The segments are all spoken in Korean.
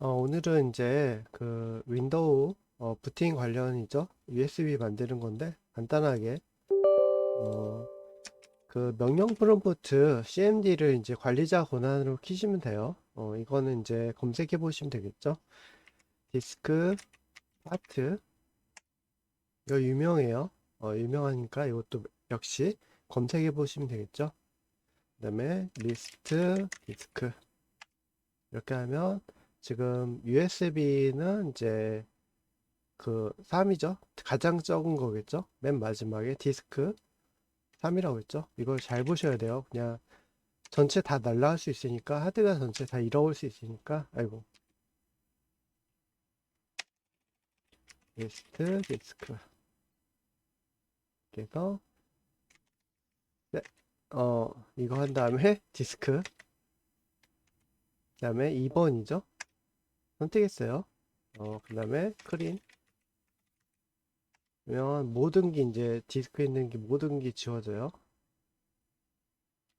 어, 오늘은 이제 그 윈도우 어, 부팅 관련이죠. USB 만드는 건데 간단하게 어, 그 명령 프롬프트 CMD를 이제 관리자 권한으로 키시면 돼요. 어, 이거는 이제 검색해 보시면 되겠죠. 디스크 파트 이거 유명해요. 어, 유명하니까 이것도 역시 검색해 보시면 되겠죠. 그 다음에 리스트 디스크 이렇게 하면 지금 USB는 이제 그 3이죠. 가장 적은 거겠죠. 맨 마지막에 디스크 3이라고 했죠. 이걸 잘 보셔야 돼요. 그냥 전체 다 날라갈 수 있으니까 하드가 전체 다 잃어올 수 있으니까 아이고 리스트 디스크 그래서 네, 어 이거 한 다음에 디스크 그 다음에 2번이죠. 선택했어요. 어, 그 다음에 클린. 그러면 모든 게 이제 디스크에 있는 게 모든 게 지워져요.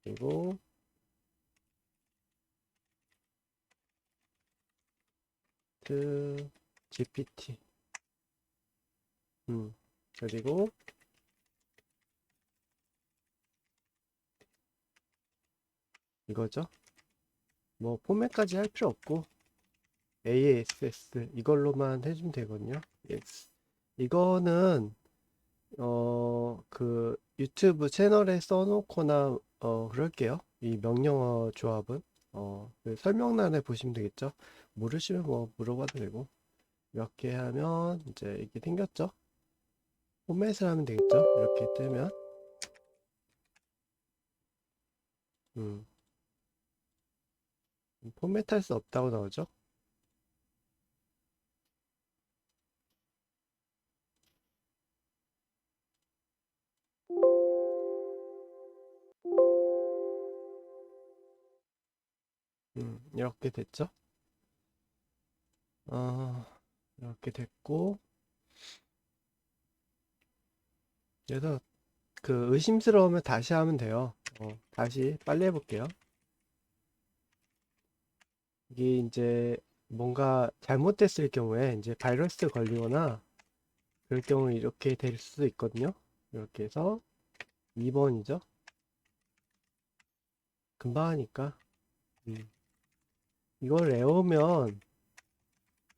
그리고 그 GPT. 음, 그리고 이거죠. 뭐 포맷까지 할 필요 없고 ASS 이걸로만 해주면 되거든요. yes. 이거는 어 그 유튜브 채널에 써놓거나 어 그럴게요. 이 명령어 조합은 어 그 설명란에 보시면 되겠죠. 모르시면 뭐 물어봐도 되고 이렇게 하면 이제 이게 생겼죠. 포맷을 하면 되겠죠. 이렇게 뜨면 음 포맷할 수 없다고 나오죠. 음, 이렇게 됐죠? 어, 이렇게 됐고, 그래서 그 의심스러우면 다시 하면 돼요. 어, 다시 빨리 해볼게요. 이게 이제 뭔가 잘못됐을 경우에 이제 바이러스 걸리거나 그럴 경우 이렇게 될 수도 있거든요. 이렇게 해서 2번이죠. 금방 하니까. 음. 이걸 외우면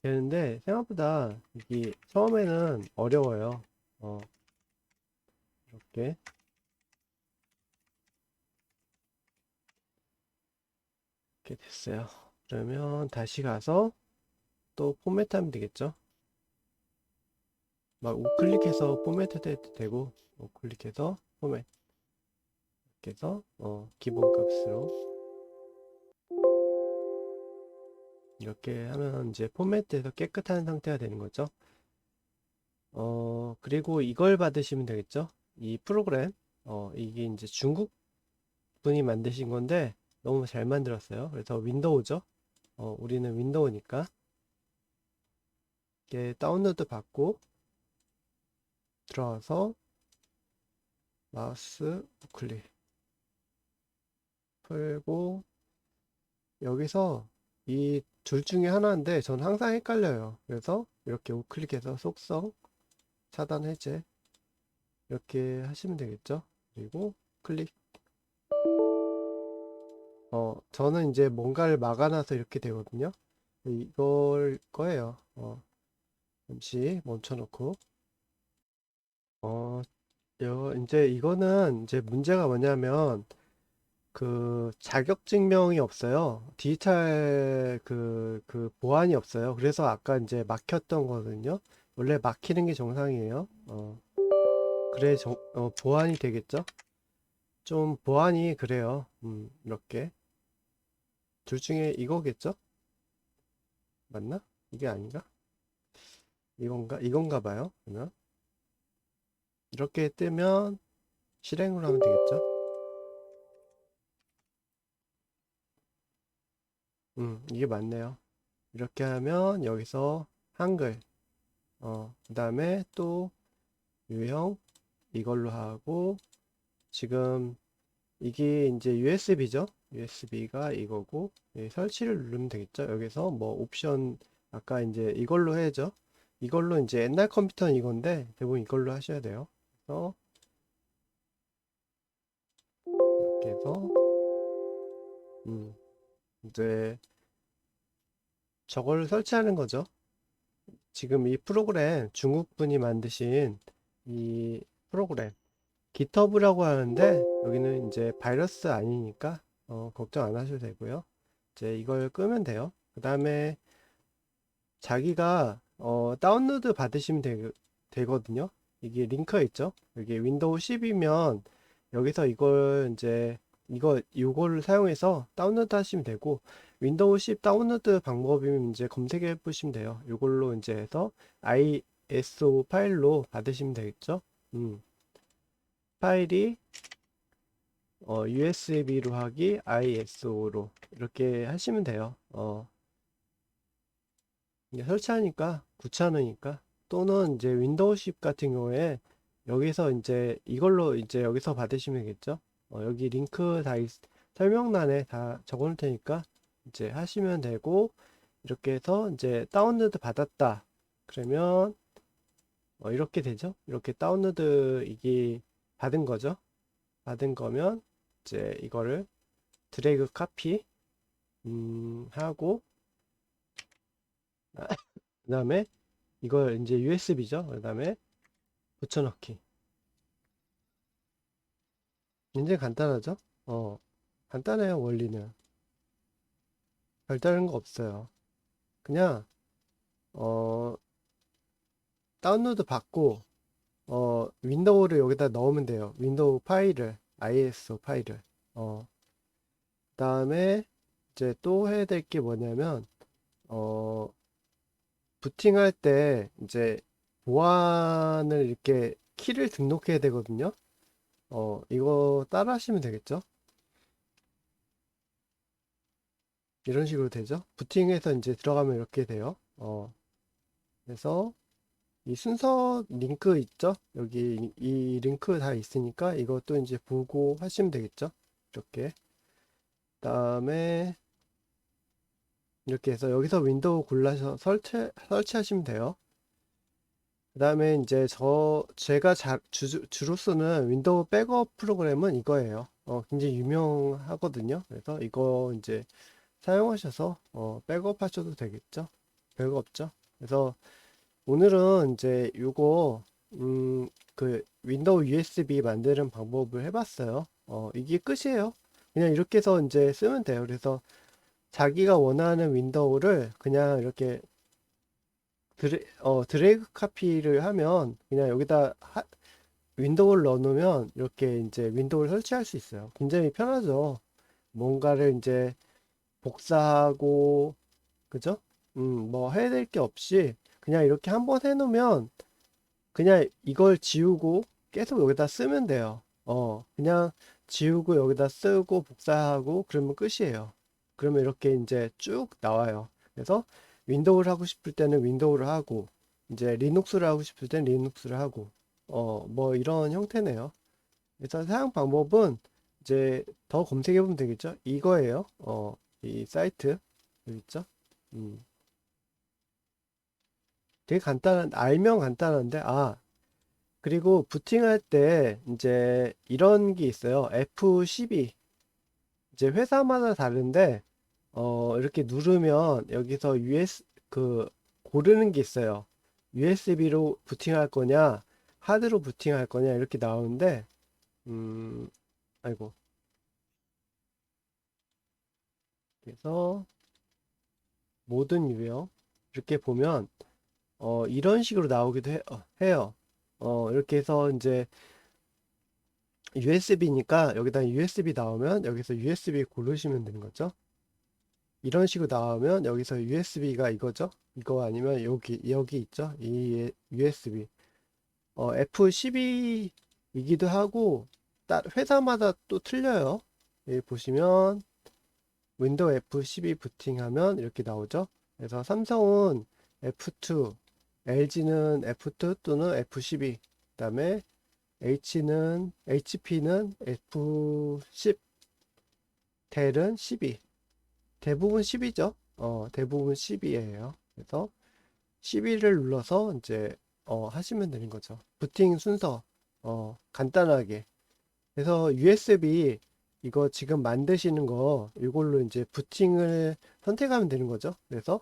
되는데 생각보다 이게 처음에는 어려워요. 어. 이렇게 이렇게 됐어요. 그러면 다시 가서 또 포맷 하면 되겠죠. 막 우클릭해서 포맷 해도 되고 우클릭해서 포맷 이렇게 해서 어, 기본 값으로 이렇게 하면 이제 포맷돼서 깨끗한 상태가 되는 거죠. 어, 그리고 이걸 받으시면 되겠죠. 이 프로그램, 어, 이게 이제 중국 분이 만드신 건데 너무 잘 만들었어요. 그래서 윈도우죠. 어, 우리는 윈도우니까 이렇게 다운로드 받고 들어와서 마우스 클릭 풀고 여기서 이 둘 중에 하나인데 전 항상 헷갈려요. 그래서 이렇게 우클릭해서 속성 차단 해제 이렇게 하시면 되겠죠. 그리고 클릭. 어, 저는 이제 뭔가를 막아놔서 이렇게 되거든요. 이걸 거예요. 어, 잠시 멈춰놓고. 어, 요, 이제 이거는 이제 문제가 뭐냐면 그 자격 증명이 없어요. 디지털 그, 그 보안이 없어요. 그래서 아까 이제 막혔던 거거든요. 원래 막히는 게 정상이에요. 어, 그래 정, 어, 보안이 되겠죠? 좀 보안이 그래요. 음, 이렇게. 둘 중에 이거겠죠? 맞나? 이게 아닌가? 이건가? 이건가 봐요. 그러면 이렇게 뜨면 실행을 하면 되겠죠? 음, 이게 맞네요. 이렇게 하면 여기서 한글, 어, 그 다음에 또 유형 이걸로 하고 지금 이게 이제 USB죠? USB가 이거고 예, 설치를 누르면 되겠죠. 여기서 뭐 옵션 아까 이제 이걸로 해야죠. 이걸로 이제 옛날 컴퓨터는 이건데 대부분 이걸로 하셔야 돼요. 그래서 이렇게 해서 음 이제 저걸 설치하는 거죠. 지금 이 프로그램 중국 분이 만드신 이 프로그램 GitHub라고 하는데 여기는 이제 바이러스 아니니까 어, 걱정 안 하셔도 되고요. 이제 이걸 끄면 돼요. 그 다음에 자기가 어, 다운로드 받으시면 되, 되거든요. 이게 링크가 있죠. 여기 윈도우 10이면 여기서 이걸 이제 이거 이거를 사용해서 다운로드 하시면 되고 윈도우 10 다운로드 방법이면 이제 검색해 보시면 돼요. 이걸로 이제 해서 ISO 파일로 받으시면 되겠죠. 음. 파일이 어, USB로 하기 ISO로 이렇게 하시면 돼요. 어. 설치하니까 귀찮으니까 또는 이제 윈도우 10 같은 경우에 여기서 이제 이걸로 이제 여기서 받으시면 되겠죠. 어, 여기 링크 다 있, 설명란에 다 적어 놓을 테니까 이제 하시면 되고 이렇게 해서 이제 다운로드 받았다. 그러면 어, 이렇게 되죠. 이렇게 다운로드 이게 받은 거죠. 받은 거면 이제 이거를 드래그 카피 음, 하고 그 다음에 이걸 이제 USB죠. 그 다음에 붙여넣기. 굉장히 간단하죠? 어, 간단해요, 원리는. 별다른 거 없어요. 그냥, 어, 다운로드 받고, 어, 윈도우를 여기다 넣으면 돼요. 윈도우 파일을, ISO 파일을. 어, 그 다음에, 이제 또 해야 될 게 뭐냐면, 어, 부팅할 때, 이제, 보안을 이렇게 키를 등록해야 되거든요. 어, 이거 따라 하시면 되겠죠? 이런 식으로 되죠? 부팅해서 이제 들어가면 이렇게 돼요. 어, 그래서 이 순서 링크 있죠? 여기 이, 이 링크 다 있으니까 이것도 이제 보고 하시면 되겠죠? 이렇게. 다음에 이렇게 해서 여기서 윈도우 골라서 설치, 설치하시면 돼요. 그 다음에 이제 저 제가 자, 주, 주로 쓰는 윈도우 백업 프로그램은 이거예요. 어, 굉장히 유명하거든요. 그래서 이거 이제 사용하셔서 어, 백업 하셔도 되겠죠. 별거 없죠. 그래서 오늘은 이제 요거 음, 그 윈도우 USB 만드는 방법을 해봤어요. 어, 이게 끝이에요. 그냥 이렇게 해서 이제 쓰면 돼요. 그래서 자기가 원하는 윈도우를 그냥 이렇게 드래, 어, 드래그 카피를 하면 그냥 여기다 하, 윈도우를 넣어놓으면 이렇게 이제 윈도우를 설치할 수 있어요. 굉장히 편하죠. 뭔가를 이제 복사하고 그죠? 음, 뭐 해야 될 게 없이 그냥 이렇게 한번 해놓으면 그냥 이걸 지우고 계속 여기다 쓰면 돼요. 어, 그냥 지우고 여기다 쓰고 복사하고 그러면 끝이에요. 그러면 이렇게 이제 쭉 나와요. 그래서 윈도우를 하고 싶을 때는 윈도우를 하고 이제 리눅스를 하고 싶을 때는 리눅스를 하고 어 뭐 이런 형태네요. 그래서 사용 방법은 이제 더 검색해 보면 되겠죠. 이거예요. 어 이 사이트 여기 있죠. 음. 되게 간단한 알면 간단한데 아 그리고 부팅할 때 이제 이런 게 있어요. F12 이제 회사마다 다른데 어, 이렇게 누르면 여기서 US 그 고르는 게 있어요. USB로 부팅할 거냐, 하드로 부팅할 거냐 이렇게 나오는데 음, 아이고. 그래서 모든 유형 이렇게 보면 어, 이런 식으로 나오기도 해, 어, 해요. 어, 이렇게 해서 이제 USB니까 여기다 USB 나오면 여기서 USB 고르시면 되는 거죠. 이런 식으로 나오면 여기서 USB가 이거죠. 이거 아니면 여기 여기 있죠. 이 USB 어, F12이기도 하고 따, 회사마다 또 틀려요. 여기 보시면 윈도우 F12 부팅하면 이렇게 나오죠. 그래서 삼성은 F2, LG는 F2 또는 F12, 그다음에 H는 HP는 F10 델은 12. 대부분 10이죠. 어, 대부분 10이에요. 그래서 12를 눌러서 이제 어, 하시면 되는 거죠. 부팅 순서 어, 간단하게. 그래서 USB 이거 지금 만드시는 거 이걸로 이제 부팅을 선택하면 되는 거죠. 그래서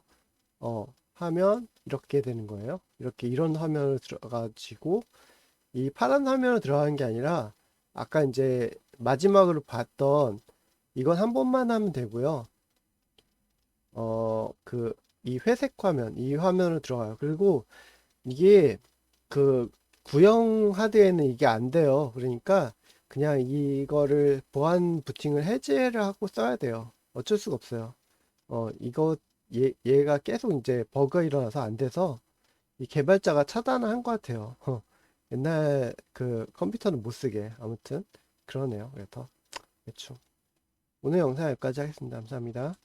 어, 하면 이렇게 되는 거예요. 이렇게 이런 화면으로 들어가지고 이 파란 화면으로 들어가는 게 아니라 아까 이제 마지막으로 봤던 이건 한 번만 하면 되고요. 어, 그, 이 회색 화면, 이 화면으로 들어가요. 그리고 이게 그 구형 하드에는 이게 안 돼요. 그러니까 그냥 이거를 보안 부팅을 해제를 하고 써야 돼요. 어쩔 수가 없어요. 어, 이거, 얘, 얘가 계속 이제 버그가 일어나서 안 돼서 이 개발자가 차단을 한 것 같아요. 옛날 그 컴퓨터는 못 쓰게. 아무튼 그러네요. 그래서 대충. 오늘 영상 여기까지 하겠습니다. 감사합니다.